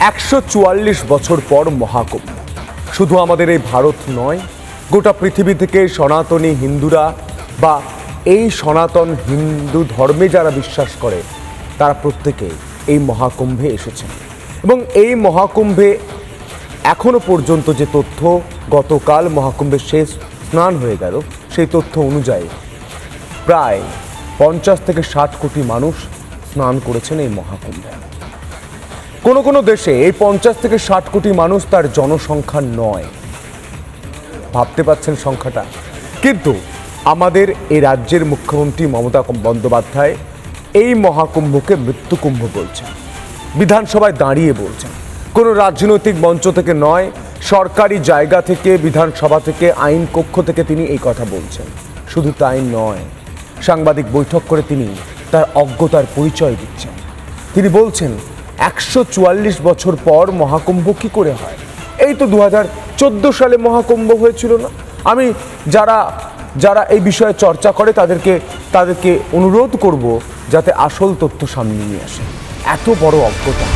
একশো চুয়াল্লিশ বছর পর মহাকুম্ভ। শুধু আমাদের এই ভারত নয়, গোটা পৃথিবী থেকে সনাতনী হিন্দুরা বা এই সনাতন হিন্দু ধর্মে যারা বিশ্বাস করে, তারা প্রত্যেকে এই মহাকুম্ভে এসেছেন। এবং এই মহাকুম্ভে এখনও পর্যন্ত যে তথ্য গতকাল মহাকুম্ভের শেষ স্নান হয়ে গেল, সেই তথ্য অনুযায়ী প্রায় পঞ্চাশ থেকে ষাট কোটি মানুষ স্নান করেছেন এই মহাকুম্ভে। কোনো কোনো দেশে এই পঞ্চাশ থেকে ষাট কোটি মানুষ তার জনসংখ্যা নয়। ভাবতে পাচ্ছেন সংখ্যাটা? কিন্তু আমাদের এই রাজ্যের মুখ্যমন্ত্রী মমতা বন্দ্যোপাধ্যায় এই মহাকুম্ভকে মৃত্যুকুম্ভ বলছেন। বিধানসভায় দাঁড়িয়ে বলছেন। কোনো রাজনৈতিক মঞ্চ থেকে নয়, সরকারি জায়গা থেকে, বিধানসভা থেকে, আইন কক্ষ থেকে তিনি এই কথা বলছেন। শুধু তাই নয়, সাংবাদিক বৈঠক করে তিনি তার অজ্ঞতার পরিচয় দিচ্ছেন। তিনি বলছেন একশো চুয়াল্লিশ বছর পর মহাকুম্ভ কী করে হয়? এই তো দু চোদ্দ সালে মহাকুম্ভ হয়েছিল না। আমি যারা যারা এই বিষয়ে চর্চা করে তাদেরকে তাদেরকে অনুরোধ করব যাতে আসল তথ্য সামনে নিয়ে আসে। এত বড় অজ্ঞতা।